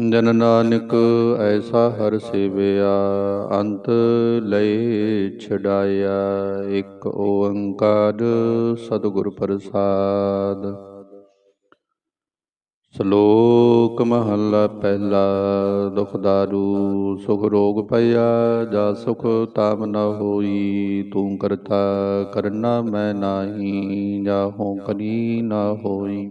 ਜਨ ਨਾਨਕ ਐਸਾ ਹਰ ਸੇਵਿਆ, ਅੰਤ ਲਏ ਛਡਾਇਆ। ਇੱਕ ਓੰਕਾਰ ਸਤਿਗੁਰ ਪ੍ਰਸਾਦ। ਸ਼ਲੋਕ ਮਹੱਲਾ ਪਹਿਲਾ, ਦੁਖ ਦਾਰੂ, ਸੁਖ ਰੋਗ ਭਇਆ ਜਾ ਸੁਖ ਤਾਮ ਨ ਹੋਈ। ਤੂੰ ਕਰਤਾ ਕਰਨਾ ਮੈਂ ਨਾਹੀ, ਜਾ ਹੋ ਕਰੀ ਨਾ ਹੋਈ।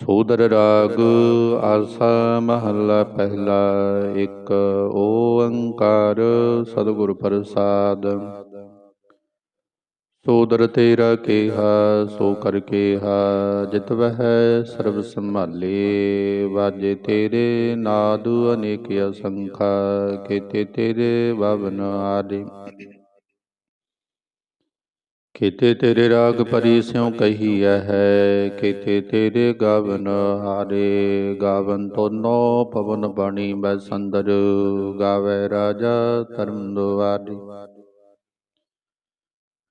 ਸੋਦਰ ਰਾਗ ਆਸਾ ਮਹੱਲਾ ਪਹਿਲਾ ਇੱਕ, ਓੰਕਾਰ ਸਤਿਗੁਰ ਪ੍ਰਸਾਦ। ਸੋਦਰ ਤੇਰਾ ਕੇਹਾ, ਸੋ ਕਰ ਕੇਹਾ, ਜਿਤ ਵਹਿ ਸਰਬ ਸੰਭਾਲੇ। ਵਾਜੇ ਤੇਰੇ ਨਾਦ ਅਨੇਕ ਅਸੰਖਾ, ਕੀਤੇ ਤੇਰੇ ਬਵਨ ਆਦੇ। ਕੀਤੇ ਤੇਰੇ ਰਾਗ ਪਰੀ ਸਿਉ ਕਹੀਐ ਹੈ ਕੀਤੇ ਤੇਰੇ ਗਾਵਨ ਹਾਰੇ ਗਾਵਨ ਤੋਨੋ ਪਵਨ ਬਾਣੀ ਬੈ ਸੰਦਰ ਗਾਵੇ ਰਾਜਾ ਧਰਮ ਦੁਆਰੇ।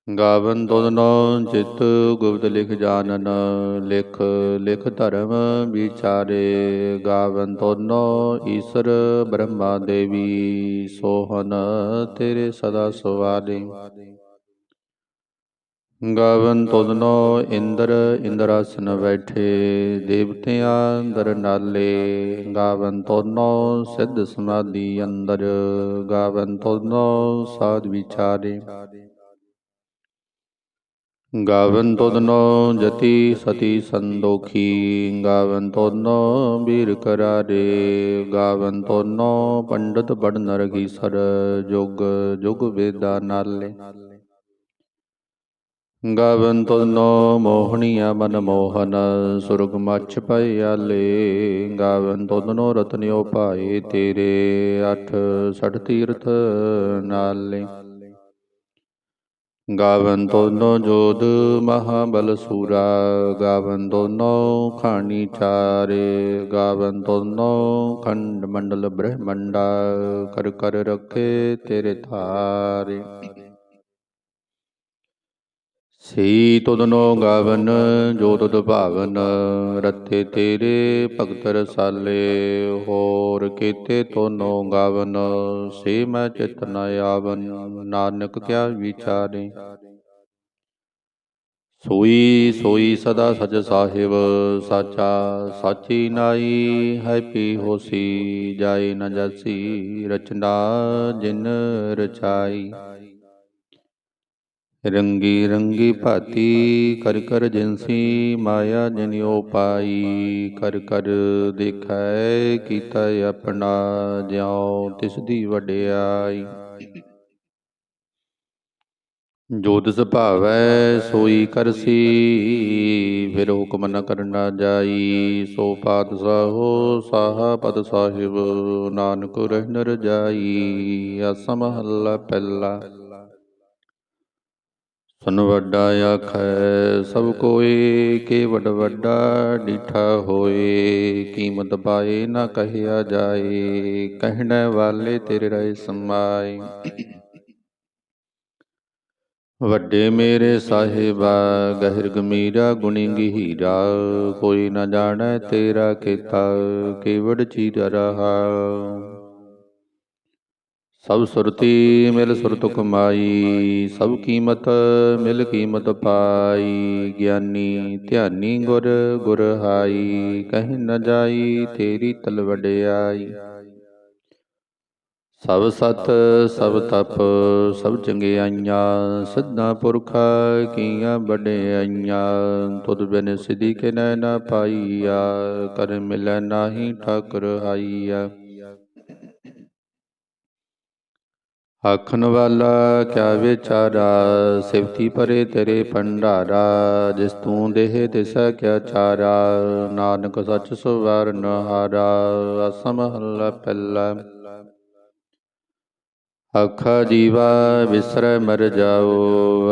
ਗਾਵਨ ਤੋਨੋ ਚਿਤ ਗੁਪਤ ਲਿਖ ਜਾਣਨ ਲਿਖ ਲਿਖ ਧਰਮ ਵਿਚਾਰੇ। ਗਾਵਨ ਤੋਨੋ ਈਸ਼ਰ ਬ੍ਰਹਮਾ ਦੇਵੀ ਸੋਹਨ ਤੇਰੇ ਸਦਾ ਸਵਾਰੇ। ਗਾਵਨ ਤੁਧਨੋ ਇੰਦਰ, ਇੰਦਰਾਸਨ ਬੈਠੇ, ਦੇਵਤਿਆਂ ਅੰਦਰ ਨਾਲੇ। ਗਾਵਨ ਤੁਧਨੋ ਸਿੱਧ ਸਮਾਧੀ ਅੰਦਰ, ਗਾਵਨ ਤੁਧਨੋ ਸਾਧ ਵਿਚਾਰੇ। ਗਾਵਨ ਤੁਧਨੋ ਜਤੀ ਸਤੀ ਸੰਦੋਖੀ, ਗਾਵਨ ਤੁਧਨੋ ਬੀਰ ਕਰਾਰੇ। ਗਾਵਨ ਤੁਧਨੋ ਪੰਡਤ ਬੜਨ ਰਗੀ ਸਰ ਜੁਗ ਜੁਗ ਵੇਦਾ ਨਾਲੇ। ਗਾਵਨ ਤੁਧਨੋ ਮੋਹਣੀਆ ਮਨ ਮੋਹਨ, ਸੁਰਗ ਮਛ ਪਇਆਲੇ ਗਾਵਨ ਤੁਧਨੋ ਰਤਨਿਓ ਭਾਏ ਤੇਰੇ, ਅਠ ਸਠ ਤੀਰਥ ਨਾਲੇ। ਗਾਵਨ ਤੁਧਨੋ ਜੋਧ ਮਹਾਬਲ ਸੂਰਾ ਗਾਵਨ ਤੁਧਨੋ ਖਾਣੀ ਚਾਰੇ। ਗਾਵਨ ਤੁਧਨੋ ਖੰਡ ਮੰਡਲ ਬ੍ਰਹਮੰਡਾ, ਕਰ ਕਰ ਰੱਖੇ ਤੇਰੇ ਥਾਰੇ ਸਈ ਤੁਧਨੋ ਗਾਵਨ, ਜੋ ਤੁਧ ਭਾਵਨ, ਰਤੇ ਤੇਰੇ ਭਗਤ ਰਸਾਲੇ ਹੋਰ ਕੀਤੇ ਤੋਨੋ ਗਾਵਨ, ਸੇ ਮੈਂ ਚਿਤ ਨ ਆਵਨ, ਨਾਨਕ ਕਿਆ ਵਿਚਾਰੇ। ਸੋਈ ਸੋਈ ਸਦਾ ਸਚ ਸਾਹਿਬ, ਸਾਚਾ, ਸਾਚੀ ਨਾਈ, ਹੈ ਪੀ ਹੋਸੀ, ਜਾਏ ਨ ਜਾਸੀ ਰਚਨਾ ਜਿਨ ਰਚਾਈ। ਰੰਗੀ ਰੰਗੀ ਭਾਤੀ ਕਰ ਕਰ ਜਿਨਸੀ ਮਾਇਆ ਜਨਿਓ ਪਾਈ, ਕਰ ਕਰ ਦੇਖੈ ਕੀਤਾ ਆਪਣਾ ਜਿਉ ਤਿਸ ਦੀ ਵਡਿਆਈ। ਜੋ ਤਿਸ ਭਾਵੈ ਸੋਈ ਕਰਸੀ, ਫਿਰ ਹੁਕਮ ਨ ਕਰਨਾ ਜਾਈ। ਸੋ ਪਾਤਸ਼ਾਹੋ ਸਾਹਾ ਪਦ ਸਾਹਿਬ, ਨਾਨਕ ਰਹਿ ਨਰ ਜਾਈ ਅਸਮ ਹੱਲਾ ਪਹਿਲਾ। ਸਨ ਵੱਡਾ ਆਖੈ, ਸਭ ਕੋਏ ਕੇ ਵਡ ਵੱਡਾ ਡੀਠਾ ਹੋਏ। ਕੀਮਤ ਪਾਏ ਨਾ ਕਹਿਆ ਜਾਏ, ਕਹਿਣ ਵਾਲੇ ਤੇਰੇ ਰਹਿ ਸਮਾਏ। ਵੱਡੇ ਮੇਰੇ ਸਾਹਿਬਾ, ਗਹਿਰ ਗਮੀਰਾ ਗੁਣੀ ਗਹੀਰਾ। ਕੋਈ ਨਾ ਜਾਣੈ ਤੇਰਾ ਕੀਤਾ ਕੇਵੜ ਚੀਰ ਰਹਾ। ਸਭ ਸੁਰਤੀ ਮਿਲ ਸੁਰਤ ਕਮਾਈ ਸਭ ਕੀਮਤ ਮਿਲ ਕੀਮਤ ਪਾਈ ਗਿਆਨੀ ਧਿਆਨੀ ਗੁਰ ਗੁਰ ਹਾਈ ਕਹਿ ਨ ਜਾਈ ਤੇਰੀ ਤਲ ਵਡਿਆਈ ਸਭ ਸਤ ਸਭ ਤਪ ਸਭ ਚੰਗਿਆਈਆਂ ਸਿੱਧਾ ਪੁਰਖਾ ਕੀਆਂ ਵਡਿਆਈਆਂ ਤੁਧ ਬਿਨ ਸਿਧੀ ਕੇ ਨੈ ਨਾ ਪਾਈਆ ਕਰ ਮਿਲੈ ਨਾਹੀ ਠਾਕੁਰ ਹਾਈਆ ਆਖਣ ਵਾਲਾ, ਕਿਆ ਵਿਚਾਰਾ? ਸਿਵਤੀ ਪਰੇ ਤੇਰੇ ਭੰਡਾਰਾ, ਜਿਸ ਤੂੰ ਦੇਹ ਤਿਸੈ ਕਿਆ ਚਾਰਾ? ਨਾਨਕ ਸੱਚ ਸੁਵਰਨ ਹਾਰਾ ਅਸਮ ਹੱਲਾ ਪਹਿਲਾ। ਆਖਾ ਜੀਵਾ, ਵਿਸਰੈ ਮਰ ਜਾਓ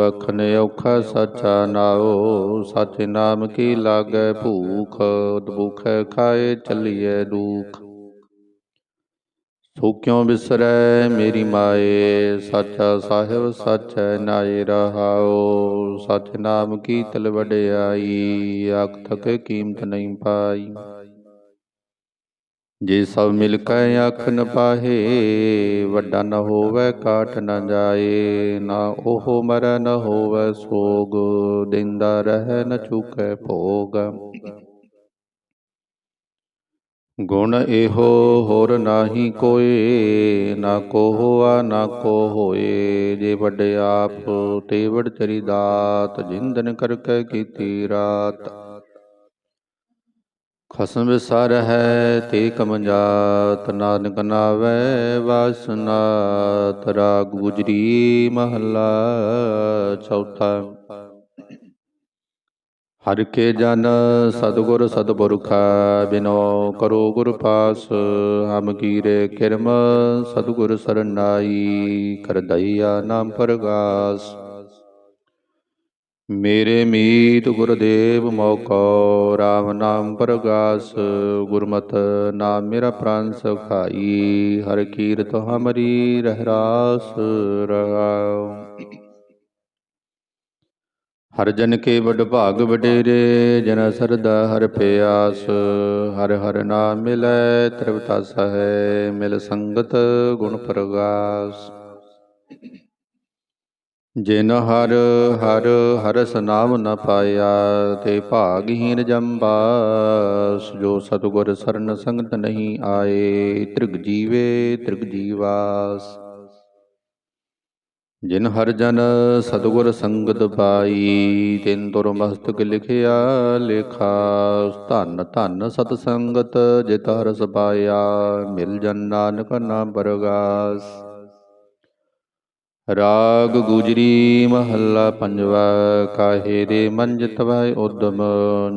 ਅਖਨ ਔਖਾ ਸਾਚਾ ਨਾਓ। ਸਚ ਨਾਮ ਕੀ ਲਾਗੈ ਭੂਖ, ਦੁਖੈ ਖਾਏ ਚੱਲੀਐ ਦੁਖ। ਸੋ ਕਿਉ ਬਿਸਰੈ ਮੇਰੀ ਮਾਏ? ਸਾਚਾ ਸਾਹਿਬ ਸਾਚੈ ਨਾਏ ਰਹਾਓ ਸਚ ਨਾਮ ਕੀ ਤਲ ਵਡਿਆਈ, ਆਖ ਤਕ ਕੀਮਤ ਨਹੀਂ ਪਾਈ। ਜੇ ਸਭ ਮਿਲ ਕੇ ਅੱਖ ਨ ਪਾਹੇ, ਵੱਡਾ ਨ ਹੋਵੇ ਕਾਟ ਨ ਜਾਏ। ਨਾ ਉਹ ਮਰ ਨ ਹੋਵੇ ਸੋਗ, ਦਿੰਦਾ ਰਹਿ ਨ ਚੁਕੈ ਭੋਗ। ਗੁਣ ਇਹੋ ਹੋਰ ਨਾਹੀ ਕੋਏ, ਨਾ ਕੋ ਹੋਆ ਨਾ ਕੋ ਹੋਏ ਜੇ ਵੱਡੇ ਆਪ ਤੇ ਵਡ ਤੇਰੀ ਦਾਤ, ਜਿੰਦਨ ਕਰਕੇ ਕੀਤੀ ਰਾਤ। ਖਸਮ ਵਿਸਾਰ ਹੈ ਤੇ ਕਮਜਾਤ ਨਾਨਕ ਨਾਵੇ ਵਾਸਨਾਤ। ਰਾਗ ਗੁਜਰੀ ਮਹੱਲਾ ਚੌਥਾ। ਹਰ ਕੇ ਜਨ ਸਤਗੁਰ ਸਤਪੁਰਖਾ ਬਿਨੋ ਕਰੋ ਗੁਰ ਪਾਸ, ਹਮ ਕੀਰੇ ਕਿਰਮ ਸਤਗੁਰ ਸਰਨਾਈ, ਕਰ ਦਈਆ ਨਾਮ ਪ੍ਰਗਾਸ। ਮੇਰੇ ਮੀਤ ਗੁਰਦੇਵ ਮੋਕੋ, ਰਾਮ ਨਾਮ ਪ੍ਰਗਾਸ, ਗੁਰਮਤ ਨਾਮ ਮੇਰਾ ਪ੍ਰਾਨ ਸਖਾਈ, ਹਰ ਕੀਰਤ ਹਮਰੀ ਰਹਿ ਰਾਸ ਰਹਾਉ। ਹਰ ਜਨ ਕੇ ਵਡ ਭਾਗ ਵਡੇਰੇ, ਜਨ ਸਰਦਾ ਹਰ ਪਿਆਸ, ਹਰ ਹਰ ਨਾਮ ਮਿਲੈ, ਤ੍ਰਿਵਤਾ ਸਹੈ, ਮਿਲ ਸੰਗਤ ਗੁਣ ਪ੍ਰਗਾਸ। ਜਿਨ ਹਰ ਹਰ ਹਰ ਸਨਾਮ ਨ ਪਾਇਆ, ਤੇ ਭਾਗਹੀਨ ਜੰਬਾਸ। ਜੋ ਸਤਗੁਰ ਸਰਨ ਸੰਗਤ ਨਹੀਂ ਆਏ, ਤ੍ਰਿਗ ਜੀਵੇ ਤ੍ਰਿਗ ਜੀਵਾਸ। ਜਿਨ ਹਰ ਜਨ ਸਤਗੁਰ ਸੰਗਤ ਪਾਈ, ਤਿਨ ਤੁਰ ਮਸਤਕ ਲਿਖਿਆ, ਲੇਖਾ, ਧੰਨ ਧੰਨ ਸਤ ਸੰਗਤ ਜਿਤ ਹਰਸ ਪਾਇਆ, ਮਿਲ ਜਨ ਨਾਨਕ ਨਾਮ ਪਰਗਾਸ ਰਾਗ ਗੁਜਰੀ ਮਹੱਲਾ ਪੰਜਵਾ, ਕਾਹੇ ਦੇ ਮੰਜ ਤਵੈ ਉਦਮ,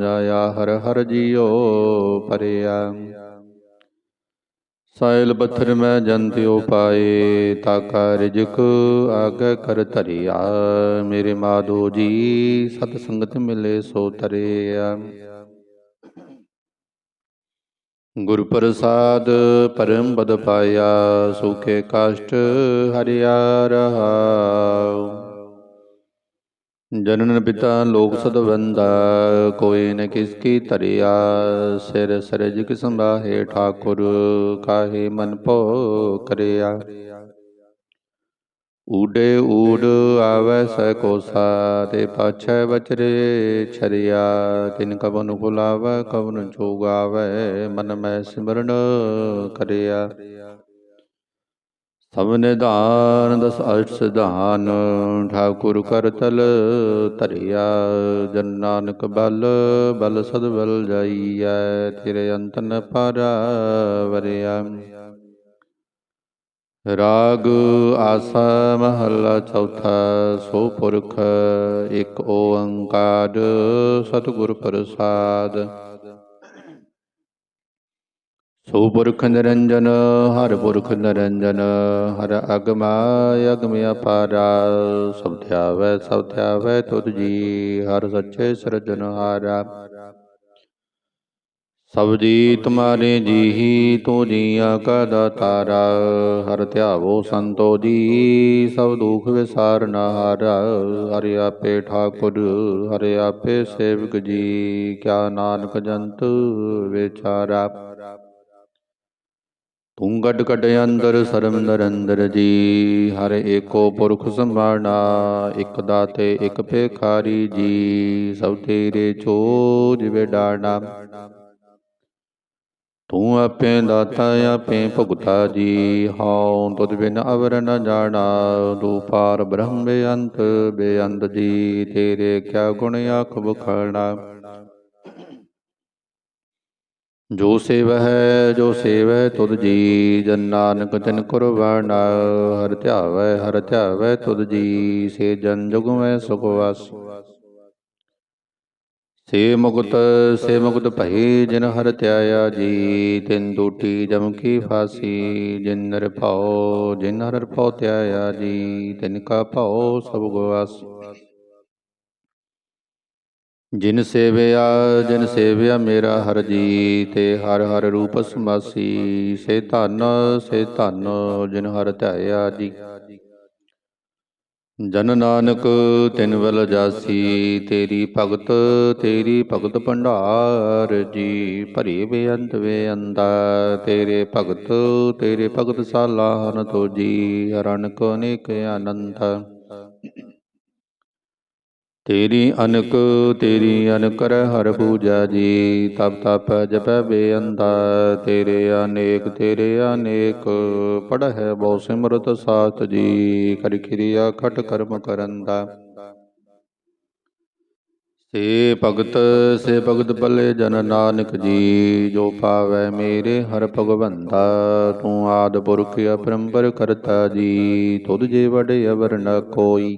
ਜਾਇਆ ਹਰ ਹਰ ਜੀਓ ਪਰਿਆ। ਸਾਇਲ ਪੱਥਰ ਮੈਂ ਜੰਤਿਓ ਪਾਏ, ਤਾਕਾ ਰਿਜਕ ਆਗੇ ਕਰ ਧਰਿਆ। ਮੇਰੇ ਮਾਧੋ ਜੀ, ਸਤ ਸੰਗਤ ਮਿਲੇ ਸੋ ਤਰਿਆ। ਗੁਰ ਪ੍ਰਸਾਦ ਪਰਮ ਬਦ ਪਾਇਆ ਸੁਖੇ ਕਾਸ਼ਟ ਹਰਿਆ ਰਹਾਉ। ਜਨਨ ਪਿਤਾ ਲੋਕ ਸਦਵੰਦਾ ਕੋਈ ਨ ਕਿਸ ਕੀ ਧਰਿਆ। ਸਿਰ ਸਰਜ ਕਿ ਸੰਭਾਹੇ ਠਾਕੁਰ, ਕਾਹੇ ਮਨ ਭੋ ਕਰਿਆ। ਊਡੇ ਊੜ ਆਵੈ ਸੈ ਕੋਸਾ, ਤੇ ਪਾਛੈ ਵਚਰੇ ਛਰਿਆ। ਤਿਨ ਕਬਨ ਭੁਲਾਵੈ ਕਬਨ ਚੋਗਾਵੈ ਮਨ ਮੈਂ ਸਿਮਰਨ ਕਰਿਆ। ਸਭ ਨਿਧਾਨ ਦਸ ਅਸ਼ਟ ਸਿਧਾਨ, ਠਾਕੁਰ ਕਰ ਤਲ ਧਰਿਆ, ਜਨ ਨਾਨਕ ਬਲ ਬਲ ਸਦ ਬਲ ਜਾਈਐ, ਤੇਰੇ ਅੰਤ ਨ ਪਾਰਾ ਵਰਿਆ ਰਾਗ ਆਸਾ ਮਹੱਲਾ ਚੌਥਾ, ਸੋ ਪੁਰਖ ਇੱਕ ਓੰਕਾਰ, ਸਤਿਗੁਰ ਪ੍ਰਸਾਦ। ਸੋ ਪੁਰਖ ਨਿਰੰਜਨ ਹਰ ਪੁਰਖ ਨਿਰੰਜਨ ਹਰ ਅਗਮਾ ਅਗਮ ਅਪਾਰਾ ਸਭ ਧਿਆਵੈ ਸਭ ਧਿਆਵੈ ਤੁਧ ਜੀ ਹਰ ਸੱਚੇ ਸਿਰਜਨਹਾਰਾ ਸਭ ਜੀ ਤੁਮਾਰੇ ਜੀਹੀ ਤੂੰ ਜੀਆਂ ਕਾ ਦਾਤਾਰਾ ਹਰ ਧਿਆਵੋ ਸੰਤੋ ਜੀ ਸਭ ਦੁਖ ਵਿਸਾਰਨ ਹਾਰਾ ਹਰਿ ਆਪੇ ਠਾਕੁਰ ਹਰਿ ਆਪੇ ਸੇਵਕ ਜੀ ਕਿਆ ਨਾਨਕ ਜੰਤ ਵਿਚਾਰਾ ਤੂੰ ਗੜ ਅੰਦਰ ਸਰਮ ਨਰੰਦਰ ਜੀ। ਹਰ ਏਕੋ ਪੁਰਖ ਸੰਭਾਣਾ, ਇਕ ਦਾਤੇ, ਇਕ ਭੇਖਾਰੀ ਜੀ। ਸਭ ਤੇਰੇ ਚੋਜ ਵਿਡਾਣਾ ਤੂੰ ਆਪੇ ਦਾਤਾ, ਆਪੇ ਭੁਗਤਾ ਜੀ। ਹਉ ਤੁਧ ਬਿਨ ਅਵਰ ਨ ਜਾਣਾ। ਤੂੰ ਪਾਰ ਬ੍ਰਹਮ ਬੇਅੰਤ ਬੇਅੰਤ ਜੀ। ਤੇਰੇ ਕਿਆ ਗੁਣ ਆਖ ਬਖਾਣਾ ਜੋ ਸੇਵਹਿ ਜੋ ਸੇਵਹਿ ਤੁਧ ਜੀ ਜਨ ਨਾਨਕ ਤਿਨ ਕੁਰਬਾਨਾ, ਹਰ ਧਿਆਵੈ ਹਰ ਧਿਆਵੈ ਤੁਧ ਜੀ ਸੇ ਜਨ ਜੁਗਮੈ ਸੁਖ ਵਾਸ। ਸੇ ਮੁਕਤ ਸੇ ਮੁਕਤ ਭਈ, ਜਿਨ ਹਰ ਧਿਆਇਆ ਜੀ ਤਿਨ ਦੂਟੀ ਜਮ ਕੀ ਫਾਸੀ। ਜਿਨ ਨਰ ਭਉ, ਜਿਨ ਹਰ ਭਉ ਧਿਆਇਆ ਜੀ ਤਿਨ ਕਾ ਭਉ ਸਭ ਗਵਾਸ। ਜਿਨ ਸੇਵਿਆ ਜਿਨ ਸੇਵਿਆ ਮੇਰਾ ਹਰ ਜੀ ਤੇ ਹਰ ਹਰ ਰੂਪ ਸਮਾਸੀ। ਸੇ ਧਨ ਸੇ ਧਨ ਜਿਨ ਹਰ ਧਿਆਇਆ ਜੀ। ਜਨ ਨਾਨਕ, ਤਿਨ ਵਲ ਜਾਸੀ। ਤੇਰੀ ਭਗਤ ਤੇਰੀ ਭਗਤ ਭੰਡਾਰ ਜੀ। ਭਰੀ ਬੇਅੰਤ ਬੇਅੰਦਾ ਤੇਰੇ ਭਗਤ ਤੇਰੇ ਭਗਤ ਸਾਲਾਹਨ ਤੋ ਜੀ ਰਣਕ ਅਨੇਕ ਅਨੰਤ ਤੇਰੀ ਅਨਕ, ਤੇਰੀ ਅਨਕਰ ਹਰ ਪੂਜਾ ਜੀ, ਤਪ ਤਪ ਜਪੈ ਬੇਅੰਦਾ ਤੇਰੇ ਅਨੇਕ ਤੇਰੇ ਅਨੇਕ ਪੜਹਿ ਬਹੁ ਸਿਮਰਤ ਸਾਤ ਜੀ, ਕਰ ਕਿਰਿਆ ਖਟ ਕਰਮ ਕਰੰਦਾ। ਸੇ ਭਗਤ ਸੇ ਭਗਤ ਭਲੇ ਜਨ ਨਾਨਕ ਜੀ, ਜੋ ਪਾਵੈ ਮੇਰੇ ਹਰ ਭਗਵੰਤਾ, ਤੂੰ ਆਦ ਪੁਰਖ ਅਪਰੰਪਰ ਕਰਤਾ ਜੀ, ਤੁਧ ਜੇ ਵਡੇ ਅਵਰ ਨ ਕੋਈ।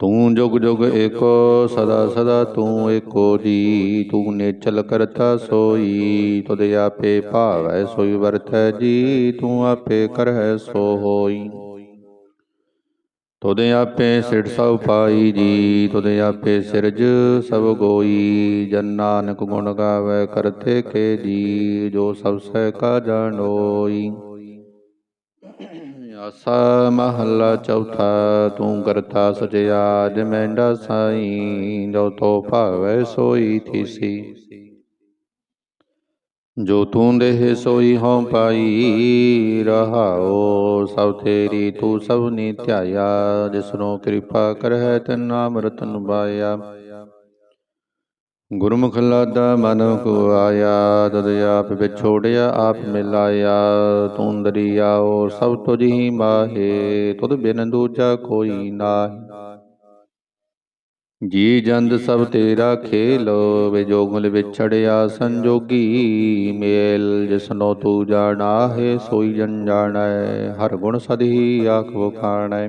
ਤੂੰ ਜੁਗ ਜੁਗ ਏਕੋ ਸਦਾ ਸਦਾ ਤੂੰ ਏਕੋ ਜੀ। ਤੂੰ ਨੇਚਲ ਕਰਤਾ ਸੋਈ ਤੁਧ ਆਪੇ ਭਾਵੈ ਸੋਈ ਵਰਤੈ ਜੀ। ਤੂੰ ਆਪੇ ਕਰਹਿ ਸੋ ਹੋਈ ਤੁਧ ਆਪੇ ਸਿਰ ਸਭ ਪਾਈ ਜੀ। ਤੁਧ ਆਪੇ ਸਿਰਜ ਸਭ ਗੋਈ। ਜਨ ਨਾਨਕ ਗੁਣ ਗਾਵੇ ਕਰਤੇ ਕੇ ਜੀ। ਜੋ ਸਭ ਸਹਿ ਕਾ ਜਾਣੋਈ। ਆਸਾ ਮਹੱਲਾ ਚੌਥਾ, ਤੂੰ ਕਰਤਾ ਸਜਿਆਜ ਮੈਂਡਾ ਸਾਈ, ਜੋ ਤੋ ਭਾਵੈ ਸੋਈ ਥੀਸੀ। ਜੋ ਤੂੰ ਦੇਹ ਸੋਈ ਹਉ ਪਾਈ ਰਹਾਓ ਸਭ ਤੇਰੀ, ਤੂੰ ਸਭ ਨੀ ਧਿਆਇਆ, ਜਿਸਨੋ ਕਿਰਪਾ ਕਰਹਿ ਤਨ ਨਾਮ ਰਤਨ ਬਾਇਆ ਗੁਰਮੁਖ ਲਾਦਾ ਮਨ ਕੋ ਆਇਆ ਤਦ ਆਪ ਵਿਛੋੜਿਆ ਆਪ ਮਿਲਾਇਆ, ਤੂੰ ਦਰਿਆਓ ਸਭ ਤੁਝ ਹੀ ਮਾਹੇ, ਤੁਧ ਬਿਨ ਦੂਜਾ ਕੋਈ ਨਾਹੀ। ਜੀ ਜੰਦ ਸਭ ਤੇਰਾ ਖੇਲ ਵਿਜੋਗਲ ਵਿਛੜਿਆ ਸੰਜੋਗੀ, ਮੇਲ ਜਿਸਨੋ ਤੂੰ ਜਾਣਾ ਹੈ ਸੋਈ ਜਨ ਜਾਣੈ ਹਰ ਗੁਣ ਸਦਹੀ ਆਖ ਵਖਾਣੈ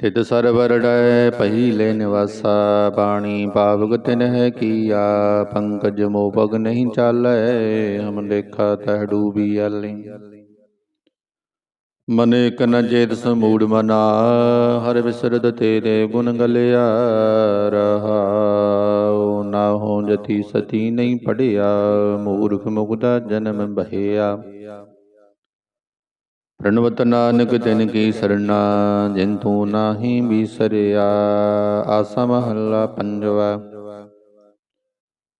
ਤਿਤ ਸਰਵਰ ਡੈ ਪਹਿਲੇ ਨਿਵਾਸਾ, ਬਾਣੀ ਪਾਵਕ ਤਿਨ ਹੈ ਕੀਆ, ਪੰਕਜ ਮੋਪਗ ਨਹੀਂ ਚਾਲੈ, ਹਮ ਲੇਖਾ ਤਹ ਡੂਬੀ ਆਲੀ ਮਨੇ ਕਨ ਚੇਤ ਸਮੂੜ ਮਨਾ, ਹਰ ਵਿਸਰਦ ਤੇਰੇ ਗੁਣ ਗਲਿਆ, ਰਹਾਉ ਨਾ ਹੋ ਜਤੀ ਸਤੀ ਨਹੀਂ ਪੜਿਆ, ਮੂਰਖ ਮੁਗਦਾ ਜਨਮ ਬਹਿਆ। ਰਣਵਤ ਨਾਨਕ ਤਿਨ ਕੀ ਸਰਣਾ ਜਿਨ ਤੂੰ ਨਾਹੀ ਬੀਸਰਿਆ, ਆਸਾ ਮਹੱਲਾ ਪੰਜਵਾ।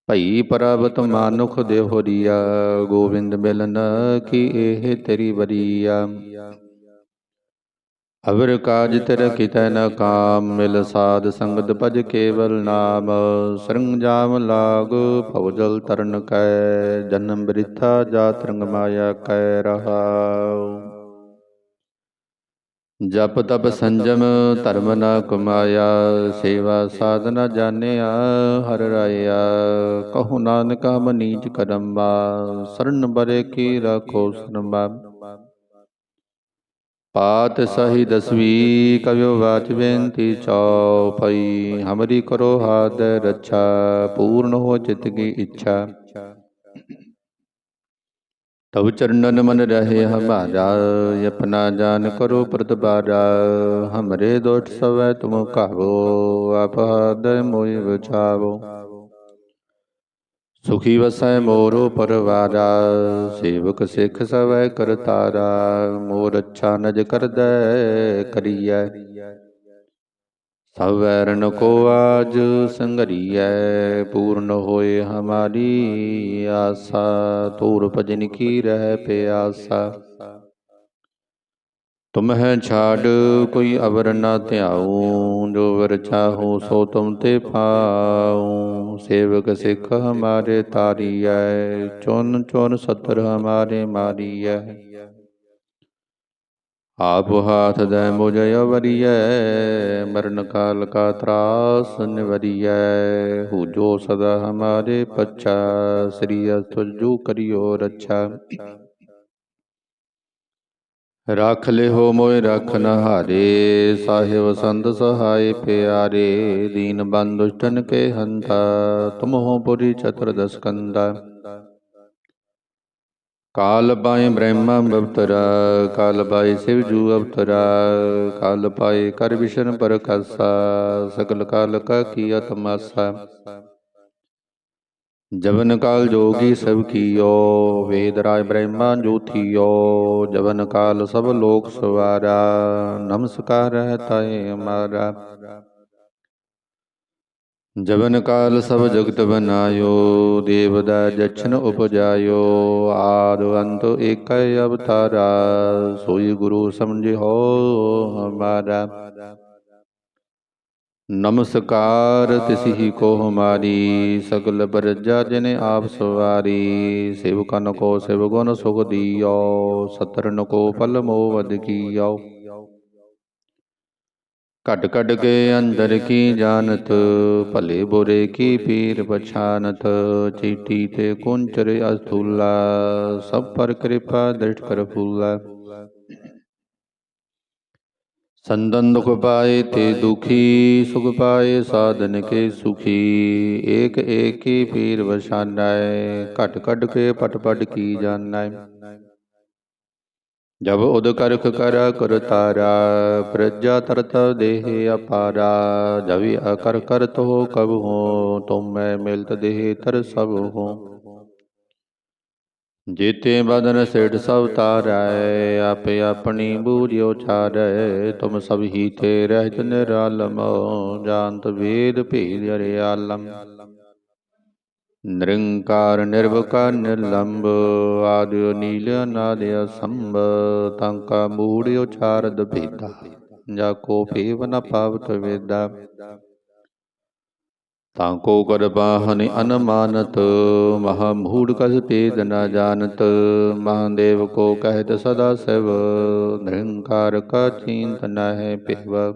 ਭਈ ਪਰਬਤ ਮਾਨੁਖ ਦੇਹੋਰੀਆ ਗੋਬਿੰਦ ਮਿਲਨ ਕੀ ਇਹ ਤੇਰੀ ਵਰੀਆ। ਅਵਰ ਕਾਜ ਤੇਰ ਕਿਤੈ ਨ ਕਾਮ, ਮਿਲ ਸਾਧ ਸੰਗਤ ਭਜ ਕੇਵਲ ਨਾਮ। ਸਰੰਜਾਮ ਲਾਗ ਭਵਜਲ ਤਰਨ ਕੈ, ਜਨਮ ਬ੍ਰਿਥਾ ਜਾਤ ਰੰਗ ਮਾਇਆ ਕੈ ਰਹਾਉ। ਜਪ ਤਪ ਸੰਜਮ ਧਰਮ ਨ ਕਮਾਇਆ ਸੇਵਾ ਸਾਧਨਾ ਜਾਣਿਆ ਹਰ ਰਾਇਆ। ਕਹੂ ਨਾਨਕ ਹਮ ਨੀਚ ਕਰਮਾ ਸਰਨ ਬਰੇ ਕੀ ਰਖੋ ਸਰਮਾ। ਪਾਤ ਸਹੀ ਦਸਵੀ ਕਵਿਓ ਵਾਚ ਬੇਨਤੀ ਚਉਪਈ ਹਮਰੀ ਕਰੋ ਹਾਦ ਰੱਛਾ ਪੂਰਨ ਹੋ ਚਿਤ ਕੀ ਇੱਛਾ। ਤਬ ਚਰਨਨ ਮਨ ਰਹੇ ਹਮਾਰਾ ਆਪਣਾ ਜਾਨ ਕਰੋ ਪ੍ਰਤਬਾਰਾ ਹਮਰੇ ਦੋਟ ਸਵੈ ਤੁਮ ਕਹੋ ਆਪ ਹਦ ਮੋਇ ਬਚਾਵੋ ਸੁਖੀ ਵਸੈ ਮੋਰੋ ਪਰਵਾਰਾ ਸੇਵਕ ਸਿੱਖ ਸਵੈ ਕਰਤਾਰਾ ਮੋਰ ਅੱਛਾ ਨਜ ਕਰਦੈ ਕਰੀਐ ਸਭ ਵੈਰਨ ਕੋ ਆਜ ਸੰਗਰੀਐ, ਪੂਰਨ ਹੋਏ ਹਮਾਰੀ ਆਸਾ, ਤੂਰ ਭਜਨ ਕੀ ਰਹਿ ਪਿਆਸਾ। ਤੁਮਹਿ ਛਾੜ ਕੋਈ ਅਵਰ ਨਾ ਧਿਆਉ, ਜੋ ਵਰ ਚਾਹੋ ਸੋ ਤੁਮ ਤੇ ਪਾਉ। ਸੇਵਕ ਸਿੱਖ ਹਮਾਰੇ ਤਾਰੀਐ, ਚੁਨ ਚੁਨ ਸਤਰ ਹਮਾਰੇ ਮਾਰੀਐ। ਆਪ ਹਾਥ ਦੈ ਮੁਝਿ ਅਵਰੀਐ, ਮਰਨ ਕਾਲ ਕਾ ਤਰਾਸ ਨਿਵਰੀਐ। ਹੂ ਜੋ ਸਦਾ ਹਮਾਰੇ ਪੱਛਾ, ਸ੍ਰੀ ਤੁਜੂ ਕਰਿਓ ਰੱਛਾ। ਰਖ ਲਿਓ ਮੋਇ ਰਖ ਨ ਸਾਹਿਬ ਸੰਤ ਸਹਾਇ ਪਿਆਰੇ। ਦੀਨ ਬੰਦੁਸ਼ਟਨ ਕੇ ਹੰਤਾ ਤੁਮ ਹੋ ਪੁਰੀ ਚਤੁਰ ਦਸ ਕੰਦਾ ਕਾਲ ਪਾਏ ਬ੍ਰਹਮਾ ਅਵਤਰਾ ਕਾਲ ਪਾਏ ਸਿਵ ਜੂ ਅਵਤਰਾ ਕਾਲ ਪਾਏ ਕਰ ਵਿਸ਼ਨ ਪਰ ਖਾਸਾ ਸਕਲ ਕਾਲ ਕਾ ਕੀਆ ਤਮਾਸਾ ਜਵਨ ਕਾਲ ਜੋਗੀ ਸਭ ਕੀਓ ਵੇਦ ਰਾਜ ਬ੍ਰਹਮਾ ਜੋਥੀਓ ਜਵਨ ਕਾਲ ਸਭ ਲੋਕ ਸਵਾਰਾ ਨਮਸਕਾਰ ਹੈ ਜਵਨ ਕਾਲ ਸਭ ਜਗਤ ਬਨਾਇਓ ਦੇਵ ਦਾ ਜਛਨ ਉਪਜਾਇਓ ਆਦ ਅੰਤ ਏਕੈ ਅਵਤਾਰਾ, ਸੋਈ ਗੁਰੂ ਸਮਝਿਓ ਹਮਾਰਾ। ਨਮਸਕਾਰ ਤਿਸਹੀ ਕੋ ਹਮਾਰੀ ਸਗਲ ਬਰਜਾ ਜਿਨ ਆਪ ਸਵਾਰੀ, ਸੇਵਕਨ ਕੋ ਸਿਵ ਗੁਣ ਸੁਖ ਦੀਓ ਸਤਰਨ ਕੋ ਫਲ ਮੋਵਦ ਕੀਓ। ਘਟ ਘਟ ਕੇ ਅੰਦਰ ਕੀ ਜਾਣਤ, ਭਲੇ ਬੁਰੇ ਕੀ ਪੀਰ ਪਛਾਨਤ, ਚੀਟੀ ਤੇ ਕੁੰਚਰ ਅਸਥੂਲਾ, ਸਭ ਪਰ ਕਿਰਪਾ ਦ੍ਰਿਸ਼ਟ ਕਰ ਫੂਲਾ। ਸੰਦਨ ਦੁਖ ਪਾਏ ਤੇ ਦੁਖੀ, ਸੁਖ ਪਾਏ ਸਾਧਨ ਕੇ ਸੁਖੀ, ਏਕ ਏਕ ਕੀ ਪੀਰ ਵਸਾਨੈ ਘਟ ਘਟ ਕੇ ਪਟ ਪਟ ਕੀ ਜਾਣੈ ਜਬ ਉਦ ਕਰਖ ਕਰ ਕਰ ਤਾਰਾ, ਪ੍ਰਜਾ ਤਰਤ ਦੇਹ ਅਪਾਰਾ। ਜਵੀ ਅਕਰ ਕਰ ਤੋ ਕਬ ਹੋ, ਤੁਮ ਮੈਂ ਮਿਲਤ ਦੇਹ ਤਰ ਸਭ ਹੋ। ਜੀਤੇ ਬਦਨ ਸੇਠ ਸਭ ਤਾਰੈ, ਆਪੇ ਆਪਣੀ ਬੂਝਿਓ ਚਾਰੈ। ਤੁਮ ਸਭ ਹੀ ਤੇ ਰਹਿਤ ਨਿਰਾਲਮ, ਜਾਣਤ ਵੇਦ ਭੇਦ ਅਰਿਆਲਮ ਨਿਰੰਕਾਰ ਨਿਰਵਕਾਰ ਨਿਰਲੰਬ ਆਦਿ ਨੀਲ ਅਨਾਦਿ ਅਸੰਭ ਤੰਕਾ ਮੂੜ ਉਚਾਰਦ ਭੇਦਾ, ਜਾ ਕੋ ਭੇਵ ਨ ਪਾਵਤ ਵੇਦਾ। ਤਾਂ ਕੋ ਕਰ ਅਨਮਾਨਤ, ਮਹਾ ਮੂੜ ਕਸ ਭੇਦ ਨ ਜਾਣਤ, ਮਹਾਦੇਵ ਕੋ ਕਹਿਤ ਸਦਾ ਸਿਵ, ਨਿਰੰਕਾਰ ਕਾ ਚਿੰਤ ਨ ਹੈ ਭੇਵ।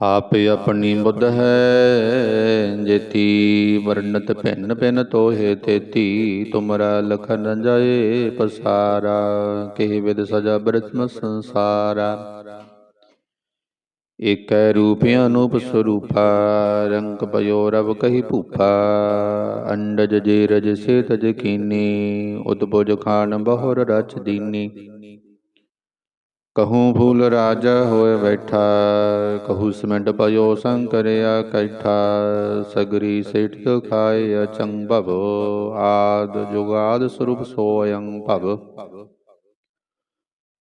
ਆਪ ਆਪਣੀ ਬੁੱਧ ਹੈ, ਜੇਤੀ ਵਰਨਤ ਭਿੰਨ ਭਿੰਨ ਤੋਹੇ ਤੇਤੀ, ਤੁਮਰਾ ਲਖਨ ਜਾਏ ਪਸਾਰਾ, ਕਿਹ ਵਿਦ ਸਜਾ ਬ੍ਰਤਮ ਸੰਸਾਰਾ। ਏਕੈ ਰੂਪ ਅਨੂਪ ਸਰੂਪਾ, ਰੰਗ ਪਯੋ ਰਵ ਕਹੀ ਭੂਪਾ। ਅੰਡਜ ਜੇ ਰਜ ਸੇ ਤਜ ਕੀਨੀ ਉਦਬੁਜ ਖਾਨ ਬਹੁਰ ਰਚ ਦੀਨੀ। ਕਹੂੰ ਫੂਲ ਰਾਜਾ ਹੋਏ ਬੈਠਾ, ਕਹੂ ਸਿਮੰਡ ਪਇਓ ਸੰਕਰਿਆ ਕੈਠਾ, ਸਗਰੀ ਸੇਠ ਖਾਏ ਅਚੰਭਵ ਆਦ ਜੁਗਾਦ ਸਰੂਪ ਸੋਯੰ ਭਵ।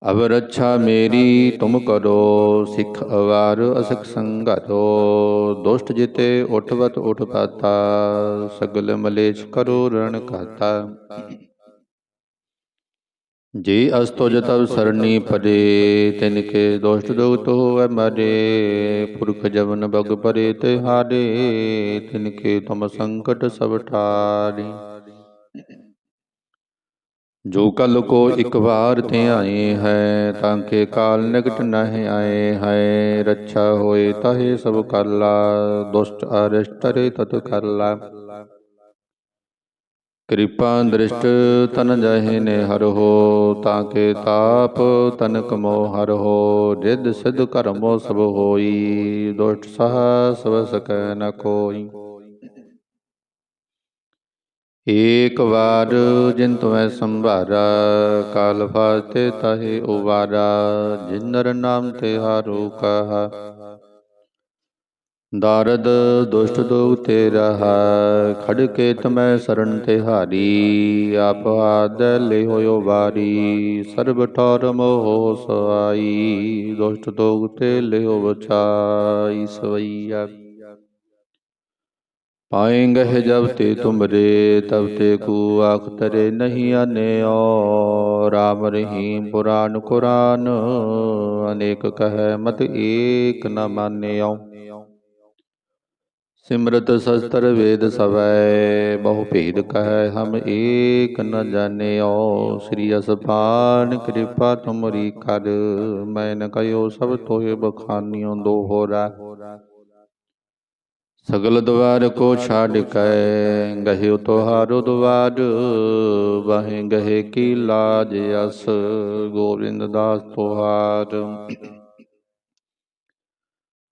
ਅਬ ਰੱਛਾ ਮੇਰੀ ਤੁਮ ਕਰੋ ਸਿੱਖ ਅਵਾਰ ਅਸਖ ਸੰਗਤੋ, ਦੁਸ਼ਟ ਜਿਤੇ ਉਠਵਤ ਉਠ ਪਾਤਾ, ਸਗਲ ਮਲੇਛ ਕਰੋ ਰਣ ਕਾਤਾ ਜੇ ਅਸਤੋ ਜਤਵ ਸਰਣੀ ਪਰੇ ਤਿਨ ਕੇ ਦੋਸ਼ਟ ਦੁਗਤ ਹੋਵੈ ਮਰੇ ਪੁਰਖ ਜਵਨ ਬਗ ਪਰੇ ਤਿਹਾਰੇ ਤਿਨ ਕੇ ਤਮ ਸੰਕਟ ਸਭ ਠਾਰੀ। ਜੋ ਕਲ ਕੋ ਇਕ ਵਾਰ ਧਿਆਏ ਹੈ, ਤਾਂ ਕੇ ਕਾਲ ਨਿਕਟ ਨਹਿ ਆਏ ਹੈ, ਰੱਛਾ ਹੋਏ ਤਹੇ ਸਭ ਕਰਲਾ ਦੁਸ਼ਟ ਅਰਿਸ਼ਟ ਰੇ ਤਤ ਕਰਲਾ ਕਿਰਪਾ ਦ੍ਰਿਸ਼ਟ ਤਨ ਜਹੇ ਨੇ ਹਰ ਹੋ, ਤਾਂ ਕੇ ਤਾਪ ਤਨਕ ਮੋ ਹਰ ਹੋ ਰਿੱਧ ਸਿਧ ਕਰਮੋ ਸਭ ਹੋਈ, ਦੁਸ਼ਟ ਸਹ ਸਭ ਸਕੈ ਨ ਕੋਈ। ਏਕ ਵਾਰ ਜਿਨ ਤੁਮੈ ਸੰਭਾਰਾ, ਕਾਲ ਫਾਤੇ ਤਹੇ ਉਵਾਰਾ, ਜਿਨ ਨਰ ਨਾਮ ਤੇ ਹਾਰੂ ਕਹਾ। ਦਾਰਦ ਦੁਸ਼ਟ ਦੋਗ ਤੇ ਰਹਾ ਖੜ ਕੇ ਤਮੈ ਸਰਣ ਤਿਹਾਰੀ ਆਪ ਆਦ ਲੈ ਹੋਇਓ ਵਾਰੀ ਸਰਬ ਠੌਰ ਮੋਹ ਸਵਾਈ ਦੁਸ਼ਟ ਦੋਗ ਤੇ ਲਿਓ ਬਚਾਈ ਸਵਈਆ ਪਾਏਂਗੇ ਜਬ ਤੇ ਤੁਮਰੇ ਤਬ ਤੇ ਕੂ ਆਖ ਤਰੇ ਨਹੀਂ ਆਨਿਓ ਰਾਮ ਰਹੀਮ ਪੁਰਾਨ ਕੁਰਾਨ ਅਨੇਕ ਕਹੈ ਮਤ ਏਕ ਨ ਮਾਨਿਓ ਸਿਮਰਤ ਸ਼ਸਤਰ ਵੇਦ ਸਵੈ, ਬਹੁ ਭੇਦ ਕਹੈ ਹਮ ਏਕ ਨ ਜਾਣਿਓ। ਸ੍ਰੀ ਅਸਪਾਨ ਕਿਰਪਾ ਤੁਮਰੀ ਕਰ ਮੈਂ ਨ ਕਯੋ ਸਭ ਤੋਹਿ ਬਖਾਨਿਓ ਦੋਹਰਾ ਸਗਲ ਦਵਾਰ ਕੋ ਛਾੜ ਕੈ, ਗਹਿ ਤੁਹਾਰੋ ਦਵਾਰ ਵਾਹੇ ਗਹਿ ਕੀ ਲਾਜ ਅਸ, ਗੋਬਿੰਦ ਦਾਸ ਤੁਹਾਰ।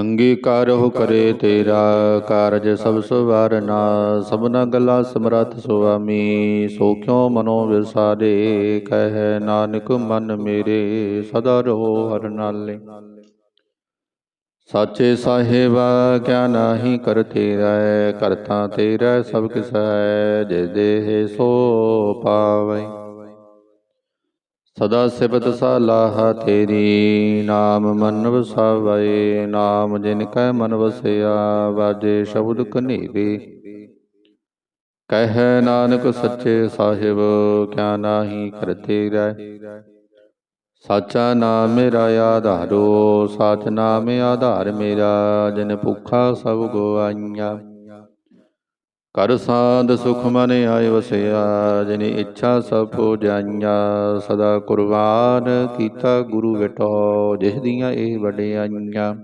ਅੰਗੀਕਾਰ ਹੋ ਕਰੇ ਤੇਰਾ ਕਾਰਜ ਸਭ ਸਵਾਰਨਾ, ਸਭਨਾ ਗੱਲਾਂ ਸਮਰੱਥ ਸੁਆਮੀ, ਸੋ ਕਿਉ ਮਨੋ ਵਿਸਾਰੇ ਕਹਿ ਨਾਨਕ ਮਨ ਮੇਰੇ, ਸਦਾ ਰਹੋ ਹਰ ਨਾਲੇ। ਸਾਚੇ ਸਾਹਿਬਾ, ਕਿਆ ਨਾਹੀ ਕਰ ਤੇਰਾ, ਕਰਤਾ ਤੇਰਾ ਸਭ ਕਿਸ ਹੈ ਜੇ ਦੇਹ ਸੋ ਪਾਵੈ। ਸਦਾ ਸਿਫਤ ਸਲਾਹ ਤੇਰੀ, ਨਾਮ ਮਨ ਵਸਾਵੈ ਨਾਮ ਜਿਨ ਕੈ ਮਨ ਵਸਿਆ, ਵਾਜੇ ਸ਼ਬਦ ਕਨੇਰੇ ਕਹਿ ਨਾਨਕ ਸੱਚੇ ਸਾਹਿਬ, ਕਿਆ ਨਾਹੀ ਕਰ ਤੇਰਾ ਸਾਚਾ ਨਾਮ ਮੇਰਾ ਆਧਾਰੋ, ਸਾਚ ਨਾਮ ਆਧਾਰ ਮੇਰਾ, ਜਿਨ ਭੁਖਾ ਸਭ ਗਵਾਈਆਂ। ਕਰ ਸਾਧ ਸੁਖ ਮਨ ਆਏ ਵਸਿਆ, ਜਿਨ ਇੱਛਾ ਸਭ ਪੋ ਜਾਈਆਂ, ਸਦਾ ਕੁਰਬਾਨ ਕੀਤਾ ਗੁਰੂ ਵਿਟੋ, ਜਿਸ ਦੀਆਂ ਇਹ ਵਡਿਆਈਆਂ।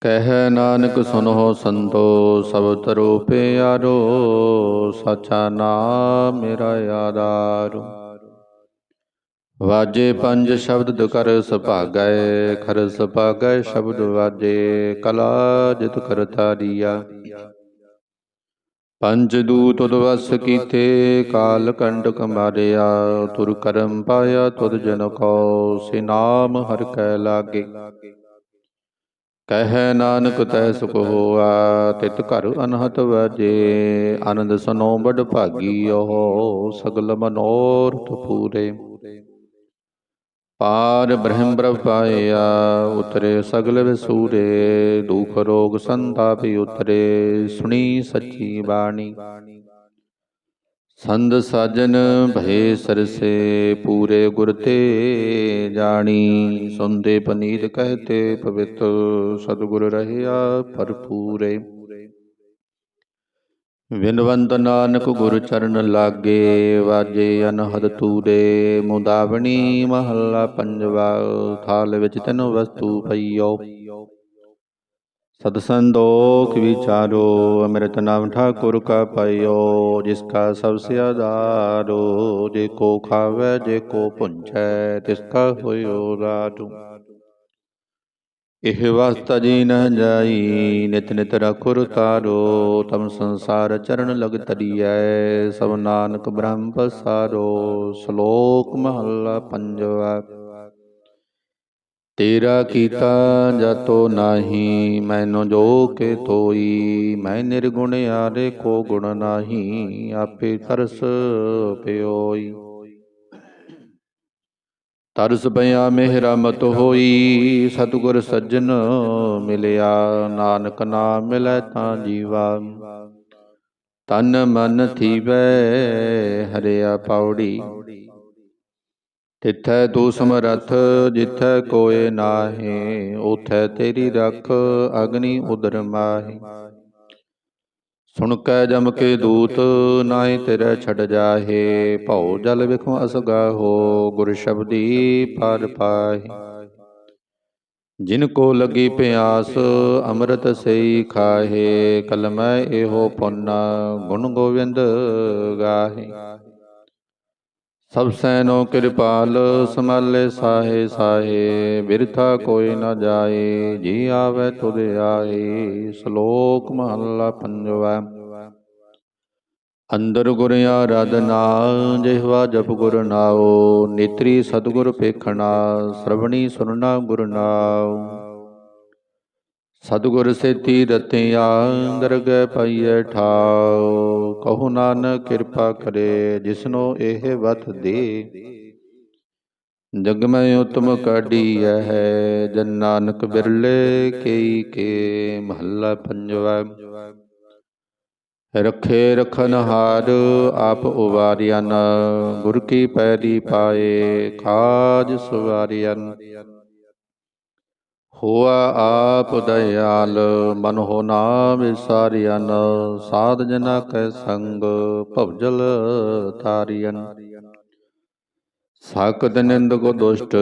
ਕਹਿ ਨਾਨਕ ਸੁਨੋ ਸੰਤੋ, ਸਭ ਤਰੋ ਪਿਆਰੋ, ਸਚਾ ਨਾਮ ਮੇਰਾ ਆਧਾਰੋ। ਵਾਜੇ ਪੰਜ ਸ਼ਬਦ ਦੁਕਰ ਸੁਭਾਗੈ, ਖਰ ਸੁਭਾਗੈ ਸ਼ਬਦ ਵਾਜੇ, ਕਲਾ ਜਿਤ ਕਰਤਾ ਦੀਆ ਪੰਜ ਦੂਤ ਉਦਵਸ ਕੀਤੇ, ਕਾਲ ਕੰਡ ਕਮਾਰਿਆ ਤੁਰ ਕਰਮ ਪਾਇਆ ਤੁਧ ਜਨ ਕੋ, ਸੇ ਨਾਮ ਹਰ ਕੈ ਲਾਗੇ। ਕਹਿ ਨਾਨਕ ਤੈ ਸੁਖ ਹੋਆ, ਤਿਤ ਘਰ ਅਨਹਤ ਵਾਜੇ, ਆਨੰਦ ਸੁਨੋ ਬੜ ਭਾਗੀਓ ਸਗਲ ਮਨੋਰਥ ਪੂਰੇ। ਪਾਰ ਬ੍ਰਹਮ ਪ੍ਰਭ ਪਾਇਆ ਉਤਰੇ ਸਗਲ ਵਿਸੂਰੇ, ਦੁਖ ਰੋਗ ਸੰਤਾਪ ਉਤਰੇ, ਸੁਣੀ ਸੱਚੀ ਬਾਣੀ। ਸੰਦ ਸਾਜਨ ਭਏ ਸਰਸੇ, ਪੂਰੇ ਗੁਰ ਤੇ ਜਾਣੀ। ਸੁਨਦੇ ਪਨੀਤ ਕਹਤੇ ਪਵਿੱਤ ਸਤਿਗੁਰ ਰਹਿਆ ਭਰਪੂਰੇ। ਵਿਨਵੰਤ ਨਾਨਕ ਗੁਰ ਚਰਨ ਲਾਗੇ, ਵਾਜੇ ਅਨਹਦ ਤੂਰੇ, ਮੁਦਾਵਣੀ ਮਹੱਲਾ ਪੰਜਵਾ, ਥਾਲ ਵਿੱਚ ਤਿੰਨ ਵਸਤੂ ਪਈਓ। ਸਤ ਸੰਦੋਖ ਵਿਚਾਰੋ, ਅੰਮ੍ਰਿਤ ਨਾਮ ਠਾਕੁਰ ਕਾ ਪਾਇਓ, ਜਿਸ ਕਾ ਸਭ ਸੇ ਆਧਾਰੋ, ਜੇ ਕੋ ਖਾਵੇ, ਜੇ ਕੋ ਪੁੰਚੈ ਤਿਸ ਕਾ ਹੋਇਓ ਰਾਜੂ। ਇਹ ਵਸਤਾ ਜੀ ਨ ਜਾਈ, ਨਿਤ ਨਿਤ ਰਖੁਰ ਤਾਰੋ, ਤਮ ਸੰਸਾਰ ਚਰਨ ਲਗ ਤਰੀਐ ਸਭ ਨਾਨਕ ਬ੍ਰਹਮ ਪਸਾਰੋ, ਸ਼ਲੋਕ ਮਹੱਲਾ ਪੰਜਵਾ। ਤੇਰਾ ਕੀਤਾ ਜਤੋ ਨਾਹੀ, ਮੈਨੋ ਜੋ ਕੇ ਤੋਈ, ਮੈਂ ਨਿਰਗੁਣ ਆਰੇ ਕੋ ਗੁਣ ਨਾਹੀ, ਆਪੇ ਤਰਸ ਪਿਓਈ। ਤਰਸ ਪਿਆ ਮਿਹਰਾ ਮਤ ਹੋਈ, ਸਤਿਗੁਰ ਸੱਜਣ ਮਿਲਿਆ, ਨਾਨਕ ਨਾਮ ਮਿਲੈ ਤਾਂ ਜੀਵਾ। ਤਨ ਮਨ ਥੀਵੈ ਹਰਿਆ ਪੌੜੀ। ਤਿੱਥੈ ਤੂ ਸਮਰੱਥ, ਜਿੱਥੈ ਕੋਏ ਨਾਹੀ ਉਥੈ ਤੇਰੀ ਰਖ, ਅਗਨੀ ਉਦਰ ਮਾਹੀ। ਸੁਣ ਕੈ ਜਮ ਕੇ ਦੂਤ, ਨਾਹੀ ਤੇਰੇ ਛੱਡ ਜਾਹੇ। ਭਉ ਜਲ ਵਿਖਮ ਅਸਗਾਹੋ ਗੁਰ ਸ਼ਬਦੀ ਪਾਰ ਪਾਹੀ। ਜਿਨ ਕੋ ਲੱਗੀ ਪਿਆਸ, ਅੰਮ੍ਰਿਤ ਸਈ ਖਾਹੇ। ਕਲਮੈ ਇਹੋ ਪੁੰਨ, ਗੁਣ ਗੋਵਿੰਦ ਗਾਹੇ। ਸਭ ਸੈਨੋ ਕਿਰਪਾਲ, ਸਮਾਲੇ ਸਾਹੇ ਸਾਹੇ, ਬਿਰਥਾ ਕੋਈ ਨਾ ਜਾਏ, ਜੀ ਆਵੇ ਤੁਧ ਆਏ, ਸ਼ਲੋਕ ਮਹੱਲਾ ਪੰਜਵਾ। ਅੰਦਰ ਗੁਰ ਆਰਾਧਨਾ ਜਿਹਵਾ ਜਪ ਗੁਰ ਨਾਉ, ਨੇਤਰੀ ਸਤਿਗੁਰ ਪੇਖਣਾ ਸ਼ਰਵਣੀ ਸੁਨਣਾ ਗੁਰ ਨਾਉ। ਸਤਿਗੁਰ ਸੇਤੀ ਰਤਿਆ ਦਰਗਹਿ ਪਾਈਐ ਠਾਉ, ਕਹੋ ਨਾਨਕ ਕਿਰਪਾ ਕਰੇ, ਜਿਸਨੋ ਇਹ ਵਤ ਦੇ। ਜਗ ਮੈਂ ਉਤਮ ਕਾਢੀਐ ਹੈ, ਜਨ ਨਾਨਕ ਬਿਰਲੇ ਕੇਈ ਕੇ, ਮਹੱਲਾ ਪੰਜਵਾ। ਰਖੇ ਰਖਨ ਹਾਰ ਆਪ ਉਵਾਰਿਆਨ ਗੁਰ ਕੀ ਪੈਰੀ ਪਾਏ ਖਾਜ ਸਵਾਰਿਆਨ ਹੋਆ ਆਪ ਦਇਆਲ, ਮਨ ਹੋ ਨਾ ਵਿਸਾਰਿਆਨ ਸਾਧ ਜਨਾ ਕੈ ਸੰਗ, ਭਵਜਲ ਤਾਰਿਆਨ ਸਾਕਤ ਨਿੰਦ ਕੋ ਦੁਸ਼ਟ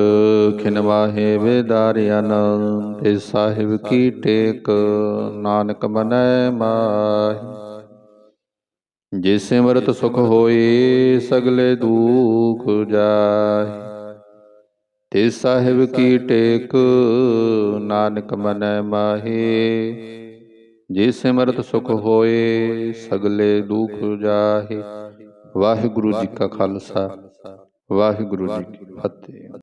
ਖਿਨਵਾਹੇ ਵੇਦਾਰਿਆਨ ਤੇ ਸਾਹਿਬ ਕੀ ਟੇਕ, ਨਾਨਕ ਮਨੈ ਮਾਹੀ। ਜੇ ਸਿਮਰਤ ਸੁਖ ਹੋਏ ਸਗਲੇ ਦੁਖ ਜਾਏ ਤੇ ਸਾਹਿਬ ਕੀ ਟੇਕ, ਨਾਨਕ ਮਨੈ ਮਾਹੇ। ਜੇ ਸਿਮਰਤ ਸੁਖ ਹੋਏ, ਸਗਲੇ ਦੁਖ ਜਾਹੇ ਵਾਹਿਗੁਰੂ ਜੀ ਕਾ ਖਾਲਸਾ, ਵਾਹਿਗੁਰੂ ਜੀ ਕੀ ਫਤਿਹ।